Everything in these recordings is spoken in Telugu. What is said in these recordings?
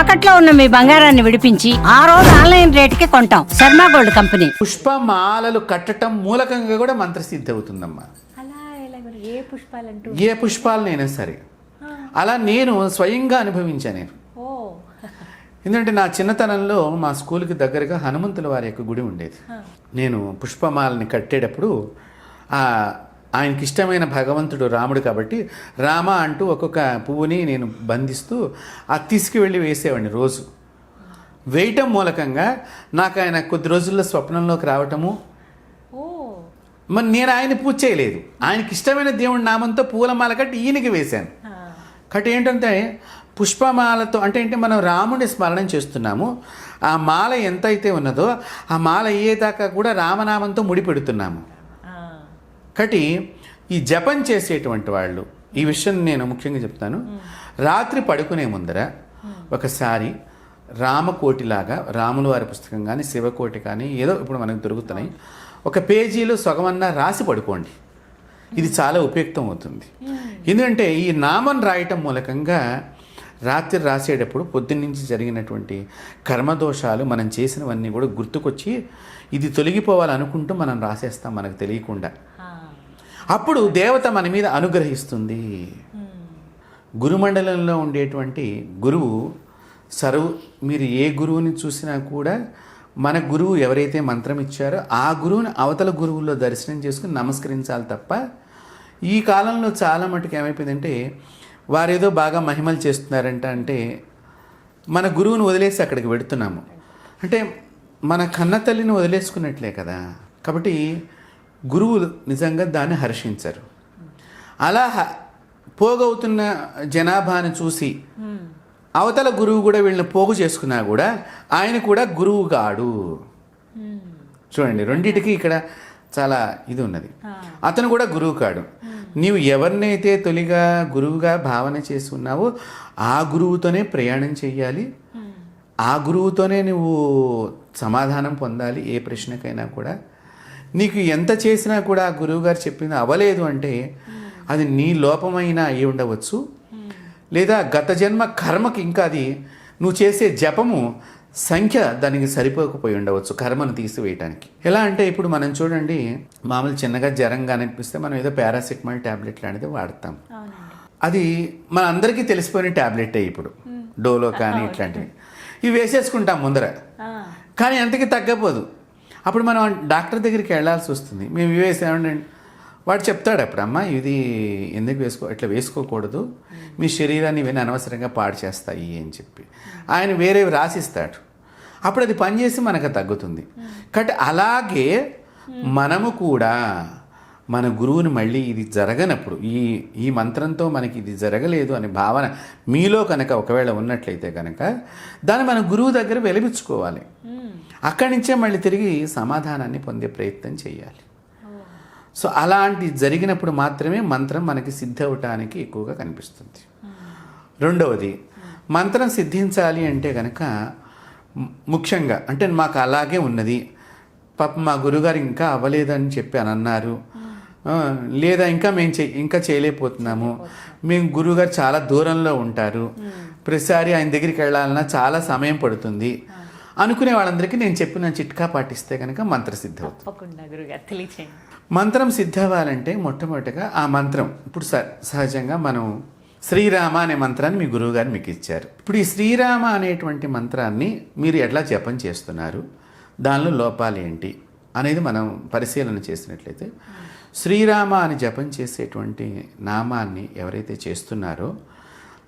తాకట్లో ఉన్న మీ బంగారాన్ని విడిపించి ఆ రోజు ఆన్లైన్ రేటుకి కొంటాం. Sharma gold company. పుష్పమాలలు కట్టడం మూలకంగా కూడా మంత్రసిద్ధి అవుతుందమ్మా ఏ పుష్పాలంటూ? ఏ పుష్పాలనైనా సరే. అలా నేను స్వయంగా అనుభవించాను నేను. ఓ. ఎందుకంటే నా చిన్నతనంలో మా స్కూల్కి దగ్గరగా హనుమంతుల వారి యొక్క గుడి ఉండేది. నేను పుష్పమాలని కట్టేటప్పుడు ఆ ఆయనకి ఇష్టమైన భగవంతుడు రాముడు కాబట్టి రామ అంటూ ఒక్కొక్క పువ్వుని నేను బంధిస్తూ అది తీసుకువెళ్ళి వేసేవాడిని రోజు. వేయటం మూలకంగా నాకు ఆయన కొద్ది రోజుల్లో స్వప్నంలోకి రావటము. ఓ. మరి నేను ఆయన పూజ చేయలేదు. ఆయనకి ఇష్టమైన దేవుడి నామంతో పూలమాల కట్టి ఈయనకి వేశాను. ఆ, కాబట్టి ఏంటంటే పుష్పమాలతో అంటే ఏంటి మనం రాముని స్మరణం చేస్తున్నాము. ఆ మాల ఎంత అయితే ఉన్నదో ఆ మాల అయ్యేదాకా కూడా రామనామంతో ముడిపెడుతున్నాము. ఒకటి కాబట్టి ఈ జపం చేసేటువంటి వాళ్ళు ఈ విషయం నేను ముఖ్యంగా చెప్తాను. రాత్రి పడుకునే ముందర ఒకసారి రామకోటిలాగా రాముల వారి పుస్తకం కానీ శివకోటి కానీ ఏదో ఇప్పుడు మనకు దొరుకుతున్నాయి. ఒక పేజీలో సగమన్నా రాసి పడుకోండి. ఇది చాలా ఉపయుక్తం అవుతుంది. ఎందుకంటే ఈ నామం రాయటం మూలకంగా రాత్రి రాసేటప్పుడు పొద్దున్నుంచి జరిగినటువంటి కర్మదోషాలు మనం చేసినవన్నీ కూడా గుర్తుకొచ్చి ఇది తొలగిపోవాలనుకుంటూ మనం రాసేస్తాం మనకు తెలియకుండా. అప్పుడు దేవత మన మీద అనుగ్రహిస్తుంది. గురుమండలంలో ఉండేటువంటి గురువు సర్వ మీరు ఏ గురువుని చూసినా కూడా మన గురువు ఎవరైతే మంత్రం ఇచ్చారో ఆ గురువుని అవతల గురువుల్లో దర్శనం చేసుకుని నమస్కరించాలి తప్ప ఈ కాలంలో చాలా మటుకు ఏమైపోయిందంటే వారేదో బాగా మహిమలు చేస్తున్నారంట అంటే మన గురువుని వదిలేసి అక్కడికి వెడుతున్నాము. అంటే మన కన్న తల్లిని వదిలేసుకున్నట్లే కదా. కాబట్టి గురువు నిజంగా దాన్ని హర్షించరు. అలా పోగవుతున్న జనాభాను చూసి అవతల గురువు కూడా వీళ్ళని పోగు చేసుకున్నా కూడా ఆయన కూడా గురువు కాడు చూడండి రెండిటికి ఇక్కడ చాలా ఇది ఉన్నది. అతను కూడా గురువు కాడు నీవు ఎవరినైతే తొలిగా గురువుగా భావన చేసి ఉన్నావో ఆ గురువుతోనే ప్రయాణం చెయ్యాలి. ఆ గురువుతోనే నువ్వు సమాధానం పొందాలి ఏ ప్రశ్నకైనా కూడా. నీకు ఎంత చేసినా కూడా ఆ గురువు గారు చెప్పింది అవ్వలేదు అంటే అది నీ లోపమైనా అయి ఉండవచ్చు. లేదా గత జన్మ కర్మకి ఇంకా అది నువ్వు చేసే జపము సంఖ్య దానికి సరిపోకపోయి ఉండవచ్చు కర్మను తీసివేయటానికి. ఎలా అంటే ఇప్పుడు మనం చూడండి మామూలు చిన్నగా జ్వరంగా అనిపిస్తే మనం ఏదో పారాసిటమాల్ ట్యాబ్లెట్ లాంటిది వాడతాం. అది మన అందరికీ తెలిసిపోయిన ట్యాబ్లెటే ఇప్పుడు. డోలో కానీ ఇట్లాంటివి. ఇవి వేసేసుకుంటాం ముందర. కానీ అంతకి తగ్గపోదు అప్పుడు మనం డాక్టర్ దగ్గరికి వెళ్ళాల్సి వస్తుంది. మేము ఇవి వేసామండి వాడు చెప్తాడు అప్పుడు అమ్మ ఇది ఎందుకు వేసుకో ఇట్లా వేసుకోకూడదు. మీ శరీరాన్ని ఇవన్నీ అనవసరంగా పాడు చేస్తాయి అని చెప్పి. ఆయన వేరేవి రాసిస్తాడు. అప్పుడు అది పనిచేసి మనకు తగ్గుతుంది. కాబట్టి అలాగే మనము కూడా మన గురువుని మళ్ళీ ఇది జరగనప్పుడు ఈ ఈ మంత్రంతో మనకి ఇది జరగలేదు అనే భావన మీలో కనుక ఒకవేళ ఉన్నట్లయితే కనుక దాన్ని మన గురువు దగ్గర వెలిపించుకోవాలి. అక్కడి నుంచే మళ్ళీ తిరిగి సమాధానాన్ని పొందే ప్రయత్నం చేయాలి. సో అలాంటి జరిగినప్పుడు మాత్రమే మంత్రం మనకి సిద్ధవటానికి ఎక్కువగా కనిపిస్తుంది. రెండవది మంత్రం సిద్ధించాలి అంటే కనుక ముఖ్యంగా అంటే మాకు అలాగే ఉన్నది. పాప మా గురుగారు ఇంకా అవ్వలేదని చెప్పి అని అన్నారు. లేదా ఇంకా మేము చే ఇంకా చేయలేకపోతున్నాము. మేము గురువుగారు చాలా దూరంలో ఉంటారు. ప్రతిసారి ఆయన దగ్గరికి వెళ్ళాలన్నా చాలా సమయం పడుతుంది. అనుకునే వాళ్ళందరికీ నేను చెప్పిన చిట్కా పాటిస్తే కనుక అవుతుంది తప్పకుండా గురుగారు తెలియచేయండి. మంత్రం సిద్ధవ్వాలంటే మొట్టమొదటిగా ఆ మంత్రం ఇప్పుడు స సహజంగా మనం శ్రీరామ అనే మంత్రాన్ని మీ గురువుగారు మీకు ఇచ్చారు. ఇప్పుడు ఈ శ్రీరామ అనేటువంటి మంత్రాన్ని మీరు ఎట్లా జపం చేస్తున్నారు? దానిలో లోపాలు ఏంటి? అనేది మనం పరిశీలన చేసినట్లయితే శ్రీరామ అని జపం చేసేటువంటి నామాన్ని ఎవరైతే చేస్తున్నారో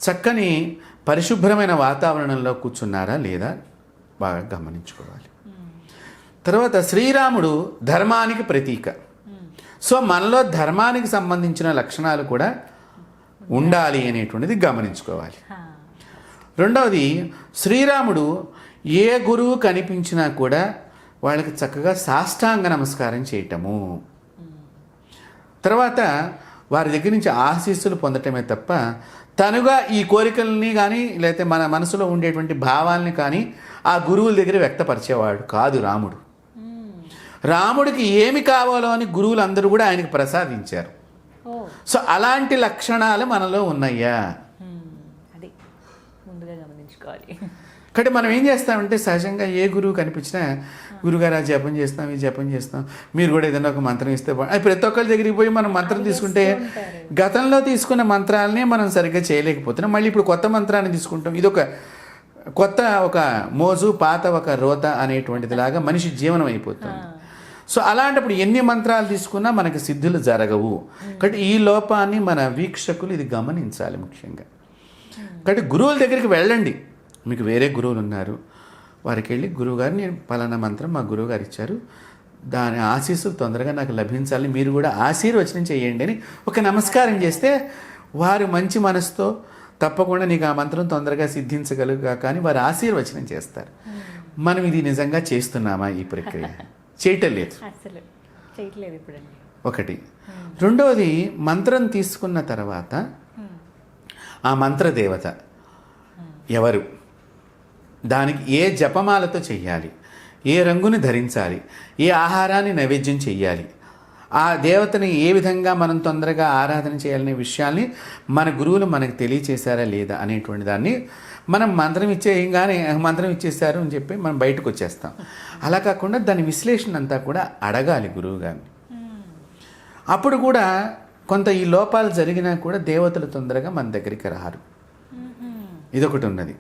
చక్కని పరిశుభ్రమైన వాతావరణంలో కూర్చున్నారా లేదా బాగా గమనించుకోవాలి. తర్వాత శ్రీరాముడు ధర్మానికి ప్రతీక. సో మనలో ధర్మానికి సంబంధించిన లక్షణాలు కూడా ఉండాలి అనేటువంటిది గమనించుకోవాలి. రెండవది శ్రీరాముడు ఏ గురువు కనిపించినా కూడా వాళ్ళకి చక్కగా సాష్టాంగ నమస్కారం చేయటము. తర్వాత వారి దగ్గర నుంచి ఆశీస్సులు పొందటమే తప్ప తనుగా ఈ కోరికల్ని కానీ లేకపోతే మన మనసులో ఉండేటువంటి భావాల్ని కానీ ఆ గురువుల దగ్గర వ్యక్తపరిచేవాడు కాదు రాముడు. రాముడికి ఏమి కావాలో అని గురువులు అందరూ కూడా ఆయనకి ప్రసాదించారు. సో అలాంటి లక్షణాలు మనలో ఉన్నాయా? కాబట్టి మనం ఏం చేస్తామంటే సహజంగా ఏ గురువు కనిపించినా గురుగారు ఆ జపం చేస్తాం ఈ జపం చేస్తాం మీరు కూడా ఏదైనా ఒక మంత్రం ఇస్తే బా-" అది ప్రతి ఒక్కరి దగ్గరికి పోయి మనం మంత్రం తీసుకుంటే గతంలో తీసుకున్న మంత్రాలనే మనం సరిగ్గా చేయలేకపోతున్నాం. మళ్ళీ ఇప్పుడు కొత్త మంత్రాన్ని తీసుకుంటాం. ఇది ఒక కొత్త ఒక మోజు పాత ఒక రోత అనేటువంటిది లాగా మనిషి జీవనం అయిపోతుంది. సో అలాంటప్పుడు ఎన్ని మంత్రాలు తీసుకున్నా మనకి సిద్ధులు జరగవు. కాబట్టి ఈ లోపాన్ని మన వీక్షకులు ఇది గమనించాలి ముఖ్యంగా. కాబట్టి గురువుల దగ్గరికి వెళ్ళండి. మీకు వేరే గురువులు ఉన్నారు. వారికి వెళ్ళి గురువుగారు నేను పలానా మంత్రం మా గురువుగారు ఇచ్చారు. దాని ఆశీస్సులు తొందరగా నాకు లభించాలని మీరు కూడా ఆశీర్వచనం చేయండి అని ఒక నమస్కారం చేస్తే వారు మంచి మనసుతో తప్పకుండా నీకు ఆ మంత్రం తొందరగా సిద్ధించగలుగుగా కానీ వారు ఆశీర్వచనం చేస్తారు. మనం ఇది నిజంగా చేస్తున్నామా ఈ ప్రక్రియ? చేయటం లేదు. ఒకటి. రెండవది మంత్రం తీసుకున్న తర్వాత ఆ మంత్ర దేవత ఎవరు? దానికి ఏ జపమాలతో చెయ్యాలి? ఏ రంగుని ధరించాలి? ఏ ఆహారాన్ని నైవేద్యం చెయ్యాలి? ఆ దేవతని ఏ విధంగా మనం తొందరగా ఆరాధన చేయాలనే విషయాల్ని మన గురువులు మనకు తెలియచేశారా లేదా అనేటువంటి దాన్ని మనం మంత్రం ఇచ్చేయంగానే మంత్రం ఇచ్చేశారు అని చెప్పి మనం బయటకు వచ్చేస్తాం. అలా కాకుండా దాని విశ్లేషణ అంతా కూడా అడగాలి గురువు గారిని. అప్పుడు కూడా కొంత ఈ లోపాలు జరిగినా కూడా దేవతలు తొందరగా మన దగ్గరికి రారు. ఇదొకటి ఉన్నది.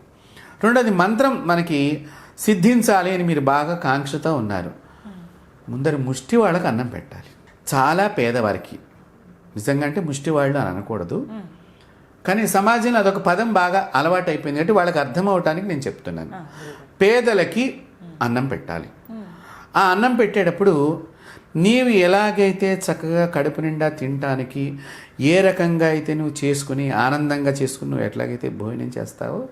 రెండోది మంత్రం మనకి సిద్ధించాలి అని మీరు బాగా కాంక్షతో ఉన్నారు. ముందర ముష్టి వాళ్ళకి అన్నం పెట్టాలి. చాలా పేదవారికి. నిజంగా అంటే ముష్టి వాళ్ళు అని అనకూడదు. కానీ సమాజంలో అదొక పదం బాగా అలవాటు అయిపోయింది అంటే వాళ్ళకి అర్థం అవటానికి నేను చెప్తున్నాను. పేదలకి అన్నం పెట్టాలి. ఆ అన్నం పెట్టేటప్పుడు నీవు ఎలాగైతే చక్కగా కడుపు నిండా తినడానికి ఏ రకంగా అయితే నువ్వు చేసుకుని ఆనందంగా చేసుకుని నువ్వు ఎట్లాగైతే భోజనం చేస్తావో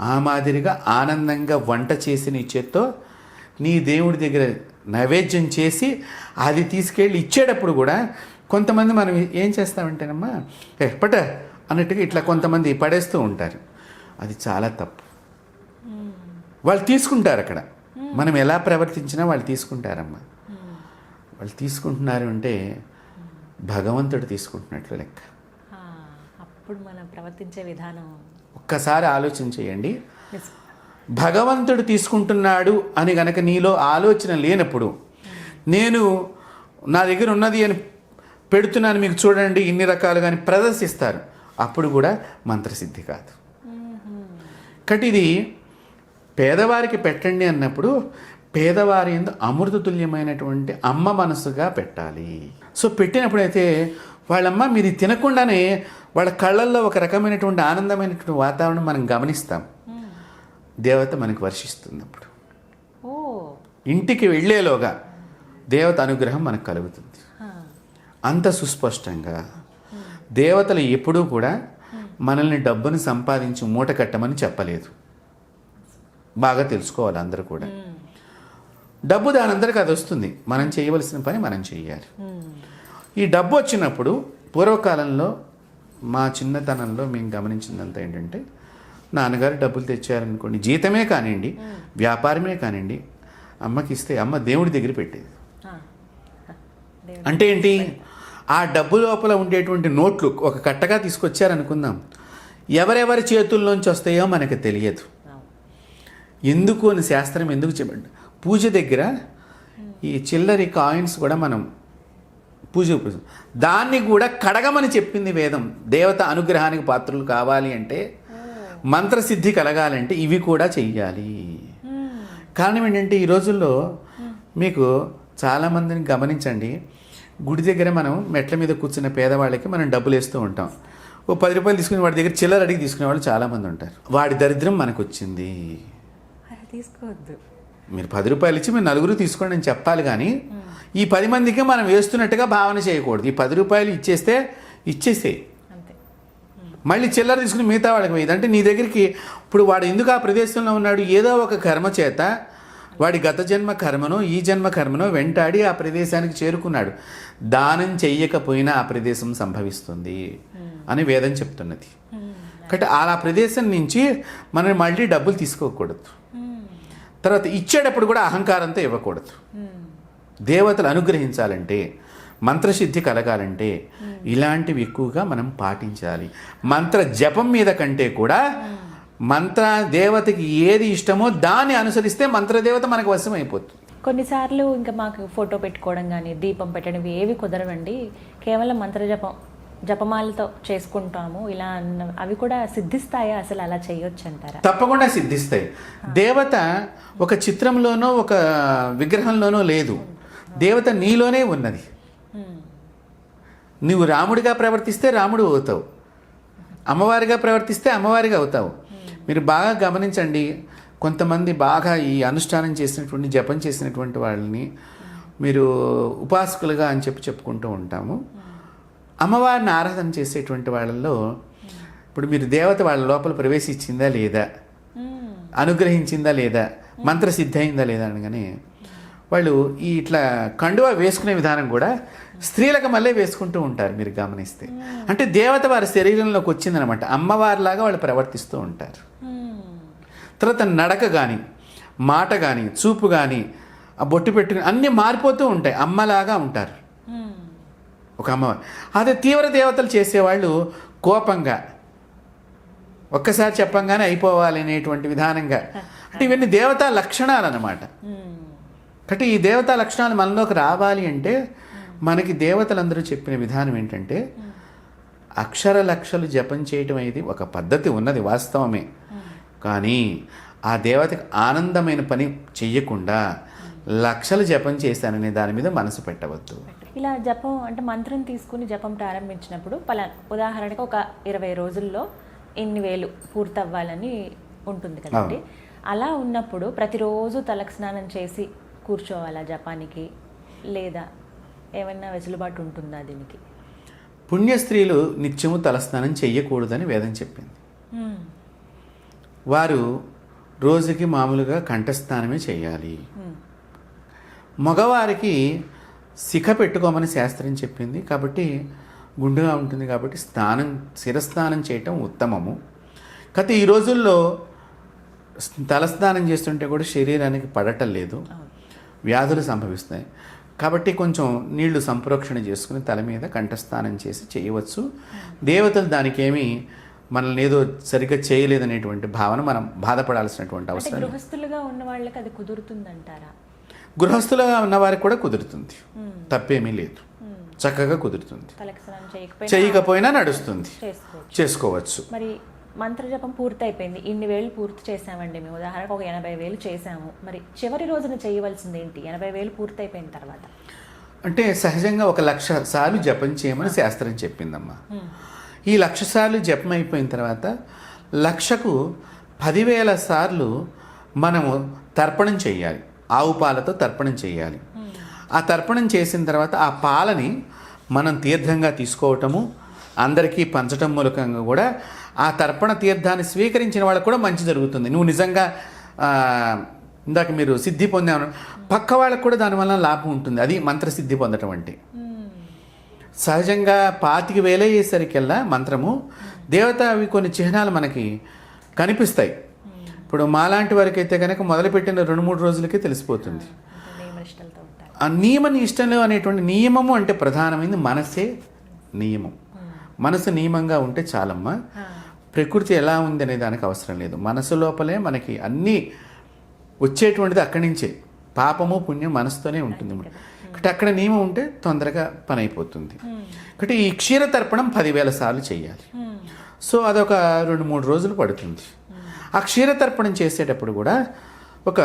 ఆ మాదిరిగా ఆనందంగా వంట చేసి నీ చేత్తో నీ దేవుడి దగ్గర నైవేద్యం చేసి అది తీసుకెళ్ళి ఇచ్చేటప్పుడు కూడా కొంతమంది మనం ఏం చేస్తామంటేనమ్మా ఎప్పట అన్నట్టుగా ఇట్లా కొంతమంది పడేస్తూ ఉంటారు. అది చాలా తప్పు. వాళ్ళు తీసుకుంటారు అక్కడ. మనం ఎలా ప్రవర్తించినా వాళ్ళు తీసుకుంటారమ్మా. వాళ్ళు తీసుకుంటున్నారు అంటే భగవంతుడు తీసుకుంటున్నట్లు లెక్క. అప్పుడు మనం ప్రవర్తించే విధానం. ఒక్కసారి ఆలోచన చేయండి భగవంతుడు తీసుకుంటున్నాడు అని గనక నీలో ఆలోచన లేనప్పుడు నేను నా దగ్గర ఉన్నది అని పెడుతున్నాను మీకు చూడండి ఇన్ని రకాలుగా అని ప్రదర్శిస్తారు. అప్పుడు కూడా మంత్రసిద్ధి కాదు. కాబట్టి ఇది పేదవారికి పెట్టండి అన్నప్పుడు పేదవారి ఎందు అమృతతుల్యమైనటువంటి అమ్మ మనసుగా పెట్టాలి. సో పెట్టినప్పుడైతే వాళ్ళమ్మ మీరు తినకుండానే వాళ్ళ కళ్ళల్లో ఒక రకమైనటువంటి ఆనందమైనటువంటి వాతావరణం మనం గమనిస్తాం. దేవత మనకు వర్షిస్తుంది అప్పుడు ఇంటికి వెళ్ళేలోగా దేవత అనుగ్రహం మనకు కలుగుతుంది. అంత సుస్పష్టంగా దేవతలు ఎప్పుడూ కూడా మనల్ని డబ్బును సంపాదించి మూట కట్టమని చెప్పలేదు. బాగా తెలుసుకోవాలి అందరూ కూడా. డబ్బు దాని అందరికి అది వస్తుంది. మనం చేయవలసిన పని మనం చేయాలి. ఈ డబ్బు వచ్చినప్పుడు పూర్వకాలంలో మా చిన్నతనంలో మేము గమనించిందంతా ఏంటంటే నాన్నగారు డబ్బులు తెచ్చారనుకోండి జీతమే కానివ్వండి వ్యాపారమే కానివ్వండి అమ్మకి ఇస్తే అమ్మ దేవుడి దగ్గర పెట్టేది. అంటే ఏంటి? ఆ డబ్బు లోపల ఉండేటువంటి నోట్లు ఒక కట్టగా తీసుకొచ్చారనుకుందాం. ఎవరెవరి చేతుల్లోంచి వస్తాయో మనకు తెలియదు. ఎందుకు అని శాస్త్రం ఎందుకు చెప్పండి పూజ దగ్గర ఈ చిల్లరి కాయిన్స్ కూడా మనం పూజ దాన్ని కూడా కడగమని చెప్పింది వేదం. దేవత అనుగ్రహానికి పాత్రలు కావాలి అంటే మంత్రసిద్ధి కలగాలంటే ఇవి కూడా చెయ్యాలి. కారణం ఏంటంటే ఈ రోజుల్లో మీకు చాలామందిని గమనించండి. గుడి దగ్గర మనం మెట్ల మీద కూర్చున్న పేదవాళ్ళకి మనం డబ్బులు వేస్తూ ఉంటాం. ఓ పది రూపాయలు తీసుకుని వాడి దగ్గర చిల్లర అడిగి తీసుకునే వాళ్ళు చాలామంది ఉంటారు. వాడి దరిద్రం మనకు వచ్చింది తీసుకోవద్దు. మీరు పది రూపాయలు ఇచ్చి మీరు నలుగురు తీసుకోండి అని చెప్పాలి కానీ ఈ పది మందికి మనం వేస్తున్నట్టుగా భావన చేయకూడదు. ఈ పది రూపాయలు ఇచ్చేస్తే ఇచ్చేసేయి అంతే. మళ్ళీ చిల్లర తీసుకుని మిగతా వాళ్ళకి వేయదు అంటే నీ దగ్గరికి ఇప్పుడు వాడు ఎందుకు ఆ ప్రదేశంలో ఉన్నాడు? ఏదో ఒక కర్మ చేత వాడి గత జన్మ కర్మనో ఈ జన్మ కర్మనో వెంటాడి ఆ ప్రదేశానికి చేరుకున్నాడు. దానం చెయ్యకపోయినా ఆ ప్రదేశం సంభవిస్తుంది అని వేదం చెప్తున్నది. కాబట్టి ఆ ప్రదేశం నుంచి మనం మళ్ళీ డబ్బులు తీసుకోకూడదు. తర్వాత ఇచ్చేటప్పుడు కూడా అహంకారంతో ఇవ్వకూడదు. దేవతలు అనుగ్రహించాలంటే మంత్రసిద్ధి కలగాలంటే ఇలాంటివి ఎక్కువగా మనం పాటించాలి. మంత్ర జపం మీద కంటే కూడా మంత్ర దేవతకి ఏది ఇష్టమో దాన్ని అనుసరిస్తే మంత్రదేవత మనకు వశం అయిపోతుంది కొన్నిసార్లు ఇంకా మాకు ఫోటో పెట్టుకోవడం కానీ దీపం పెట్టడం ఏవి కుదరవండి. కేవలం మంత్రజపం జపమాలతో చేసుకుంటాము. ఇలా అన్న అవి కూడా సిద్ధిస్తాయా? అసలు అలా చేయొచ్చు అంటారా తప్పకుండా సిద్ధిస్తాయి. దేవత ఒక చిత్రంలోనో ఒక విగ్రహంలోనో లేదు. దేవత నీలోనే ఉన్నది. నువ్వు రాముడిగా ప్రవర్తిస్తే రాముడు అవుతావు. అమ్మవారిగా ప్రవర్తిస్తే అమ్మవారిగా అవుతావు. మీరు బాగా గమనించండి. కొంతమంది బాగా ఈ అనుష్ఠానం చేసినటువంటి జపం చేసినటువంటి వాళ్ళని మీరు ఉపాసకులుగా అని చెప్పి చెప్పుకుంటూ ఉంటాము. అమ్మవారిని ఆరాధన చేసేటువంటి వాళ్ళల్లో ఇప్పుడు మీరు దేవత వాళ్ళ లోపల ప్రవేశించిందా లేదా? అనుగ్రహించిందా లేదా? మంత్రసిద్ధి అయిందా లేదా అనగానే వాళ్ళు ఈ ఇట్లా కండువా వేసుకునే విధానం కూడా స్త్రీలకు మళ్ళీ వేసుకుంటూ ఉంటారు మీరు గమనిస్తే. అంటే దేవత వారి శరీరంలోకి వచ్చిందనమాట అమ్మవారిలాగా వాళ్ళు ప్రవర్తిస్తూ ఉంటారు. తర్వాత నడక కానీ మాట కానీ చూపు కానీ బొట్టు పెట్టుకుని అన్నీ మారిపోతూ ఉంటాయి. అమ్మలాగా ఉంటారు. ఒక అమ్మవారు. అదే తీవ్ర దేవతలు చేసేవాళ్ళు కోపంగా. ఒక్కసారి చెప్పంగానే అయిపోవాలి అనేటువంటి విధానంగా. అంటే ఇవన్నీ దేవతా లక్షణాలు అన్నమాట కాబట్టి ఈ దేవతా లక్షణాలు మనలోకి రావాలి అంటే మనకి దేవతలందరూ చెప్పిన విధానం ఏంటంటే అక్షర లక్షలు జపం చేయటం అనేది ఒక పద్ధతి ఉన్నది వాస్తవమే. కానీ ఆ దేవతకి ఆనందమైన పని చెయ్యకుండా లక్షలు జపం చేశాననే దాని మీద మనసు పెట్టవద్దు. ఇలా జపం అంటే మంత్రం తీసుకుని జపం ప్రారంభించినప్పుడు పలా ఉదాహరణకి ఒక ఇరవై రోజుల్లో ఇన్ని వేలు పూర్తవ్వాలని ఉంటుంది కదండి. అలా ఉన్నప్పుడు ప్రతిరోజు తలకు స్నానం చేసి కూర్చోవాలా జపానికి? లేదా ఏమైనా వెసులుబాటు ఉంటుందా దీనికి? పుణ్య స్త్రీలు నిత్యము తలస్నానం చెయ్యకూడదని వేదం చెప్పింది. వారు రోజుకి మామూలుగా కంఠస్నానమే చేయాలి మగవారికి శిఖ పెట్టుకోమని శాస్త్రం చెప్పింది. కాబట్టి గుండుగా ఉంటుంది కాబట్టి స్నానం శిరస్నానం చేయటం ఉత్తమము. కాకపోతే ఈ రోజుల్లో తలస్నానం చేస్తుంటే కూడా శరీరానికి పడటం లేదు. వ్యాధులు సంభవిస్తాయి కాబట్టి కొంచెం నీళ్ళు సంప్రోక్షణ చేసుకుని తల మీద కంఠస్నానం చేసి చేయవచ్చు. దేవతలు దానికి ఏమీ మనల్ని ఏదో సరిగ్గా చేయలేదనేటువంటి భావన మనం బాధపడాల్సినటువంటి అవసరం గృహస్థులుగా ఉన్న వాళ్ళకి అది కుదురుతుందంటారా? గృహస్థులుగా ఉన్న వారికి కూడా కుదురుతుంది. తప్పేమీ లేదు. చక్కగా కుదురుతుంది. చేయకపోయినా నడుస్తుంది. చేసుకోవచ్చు. మరి మంత్రజపం పూర్తి అయిపోయింది ఇన్ని వేలు పూర్తి చేసామండి మేము. ఉదాహరణకు ఒక ఎనభై వేలు చేసాము మరి చివరి రోజున చేయవలసింది ఏంటి? ఎనభై వేలు పూర్తి అయిపోయిన తర్వాత. అంటే సహజంగా ఒక లక్ష సార్లు జపం చేయమని శాస్త్రం చెప్పిందమ్మా. ఈ లక్ష సార్లు జపం అయిపోయిన తర్వాత లక్షకు పదివేల సార్లు మనము తర్పణం చేయాలి ఆవు పాలతో తర్పణం చేయాలి. ఆ తర్పణం చేసిన తర్వాత ఆ పాలని మనం తీర్థంగా తీసుకోవటము అందరికీ పంచటం మూలకంగా కూడా ఆ తర్పణ తీర్థాన్ని స్వీకరించిన వాళ్ళకు కూడా మంచి జరుగుతుంది. నువ్వు నిజంగా ఇందాక మీరు సిద్ధి పొందాను పక్క వాళ్ళకు కూడా దానివల్ల లాభం ఉంటుంది. అది మంత్రసిద్ధి పొందటం అంటే. సహజంగా పాతిక వేలయ్యేసరికల్లా మంత్రము దేవత అవి కొన్ని చిహ్నాలు మనకి కనిపిస్తాయి. ఇప్పుడు మాలాంటి వారికి అయితే కనుక మొదలుపెట్టిన రెండు మూడు రోజులకే తెలిసిపోతుంది. ఆ నియమ నిష్టలు అనేటువంటి నియమము అంటే ప్రధానమైనది మనసే నియమం. మనసు నియమంగా ఉంటే చాలమ్మా. ప్రకృతి ఎలా ఉంది అనే దానికి అవసరం లేదు. మనసు లోపలే మనకి అన్నీ వచ్చేటువంటిది అక్కడి నుంచే. పాపము పుణ్యం మనసుతోనే ఉంటుంది. కాబట్టి అక్కడ నియమం ఉంటే తొందరగా పని అయిపోతుంది కాబట్టి ఈ క్షీర తర్పణం పదివేల సార్లు చేయాలి సో అదొక రెండు మూడు రోజులు పడుతుంది. ఆ క్షీర తర్పణం చేసేటప్పుడు కూడా ఒక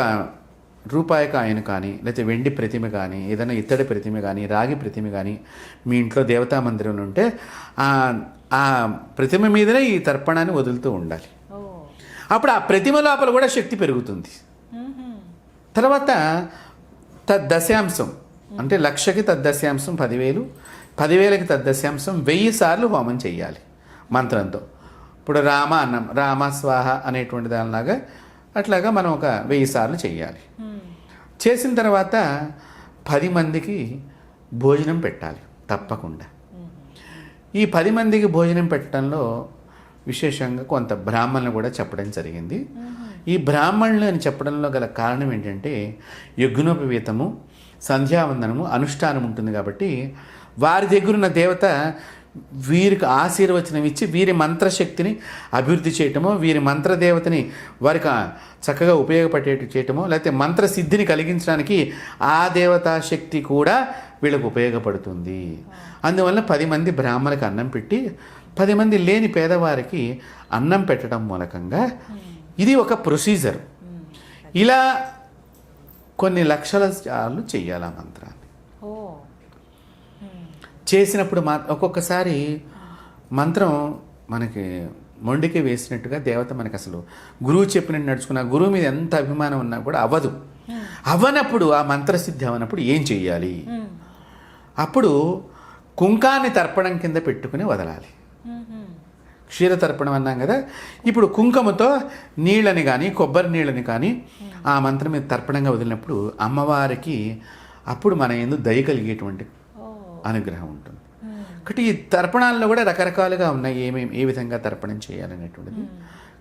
రూపాయి కాయను కానీ లేకపోతే వెండి ప్రతిమ కానీ ఏదైనా ఇత్తడి ప్రతిమ కానీ రాగి ప్రతిమ కానీ మీ ఇంట్లో దేవతా మందిరం ఉంటే ఆ ఆ ప్రతిమ మీదనే ఈ తర్పణాన్ని వదులుతూ ఉండాలి. అప్పుడు ఆ ప్రతిమ లోపల కూడా శక్తి పెరుగుతుంది. తర్వాత తద్దశాంశం. అంటే లక్షకి తద్దశాంశం పదివేలు పదివేలకి తద్దశాంశం వెయ్యి సార్లు హోమం చెయ్యాలి మంత్రంతో. ఇప్పుడు రామ అన్నం రామ స్వాహ అనేటువంటి దానిలాగా అట్లాగా మనం ఒక వెయ్యి సార్లు చేయాలి చేసిన తర్వాత పది మందికి భోజనం పెట్టాలి తప్పకుండా. ఈ పది మందికి భోజనం పెట్టడంలో విశేషంగా కొంత బ్రాహ్మణులు కూడా చెప్పడం జరిగింది. ఈ బ్రాహ్మణులు అని చెప్పడంలో గల కారణం ఏంటంటే యజ్ఞోపవీతము సంధ్యావందనము అనుష్ఠానం ఉంటుంది కాబట్టి వారి దగ్గరున్న దేవత వీరికి ఆశీర్వచనం ఇచ్చి వీరి మంత్రశక్తిని అభివృద్ధి చేయటమో వీరి మంత్రదేవతని వారికి చక్కగా ఉపయోగపడేట్టు చేయటమో లేకపోతే మంత్రసిద్ధిని కలిగించడానికి ఆ దేవతా శక్తి కూడా వీళ్ళకు ఉపయోగపడుతుంది. అందువల్ల పది మంది బ్రాహ్మణులకు అన్నం పెట్టి పది మంది లేని పేదవారికి అన్నం పెట్టడం మూలకంగా ఇది ఒక ప్రొసీజర్. ఇలా కొన్ని లక్షల సార్లు చెయ్యాలి ఆ మంత్రాన్ని ఓ చేసినప్పుడు మా ఒక్కొక్కసారి మంత్రం మనకి మొండికి వేసినట్టుగా దేవత మనకి అసలు గురువు చెప్పినట్టు నడుచుకున్న గురువు మీద ఎంత అభిమానం ఉన్నా కూడా అవ్వదు. అవ్వనప్పుడు ఆ మంత్రసిద్ధి అవ్వనప్పుడు ఏం చెయ్యాలి? అప్పుడు కుంకాన్ని తర్పణం కింద పెట్టుకుని వదలాలి. క్షీర తర్పణం అన్నాం కదా? ఇప్పుడు కుంకుమతో నీళ్ళని కానీ కొబ్బరి నీళ్ళని కానీ ఆ మంత్రం మీద తర్పణంగా వదిలినప్పుడు అమ్మవారికి అప్పుడు మన ఎందు దయ కలిగేటువంటి అనుగ్రహం ఉంటుంది. కాబట్టి ఈ తర్పణాల్లో కూడా రకరకాలుగా ఉన్నాయి ఏమేమి ఏ విధంగా తర్పణం చేయాలనేటువంటిది.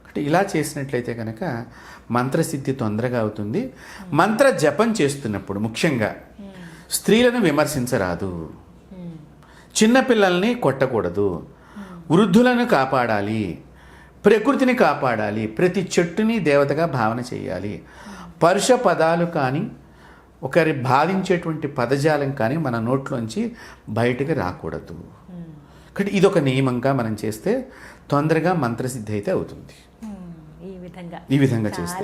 కాబట్టి ఇలా చేసినట్లయితే కనుక మంత్రసిద్ధి తొందరగా అవుతుంది. మంత్ర జపం చేస్తున్నప్పుడు ముఖ్యంగా స్త్రీలను విమర్శించరాదు. చిన్నపిల్లల్ని కొట్టకూడదు. వృద్ధులను కాపాడాలి. ప్రకృతిని కాపాడాలి. ప్రతి చెట్టుని దేవతగా భావన చేయాలి. పరుష పదాలు కానీ ఒకరి బాధించేటువంటి పదజాలం కానీ మన నోట్లోంచి బయటకు రాకూడదు. కాబట్టి ఇది ఒక నియమంగా మనం చేస్తే తొందరగా మంత్రసిద్ధి అయితే అవుతుంది. ఈ విధంగా. ఈ విధంగా చేస్తే.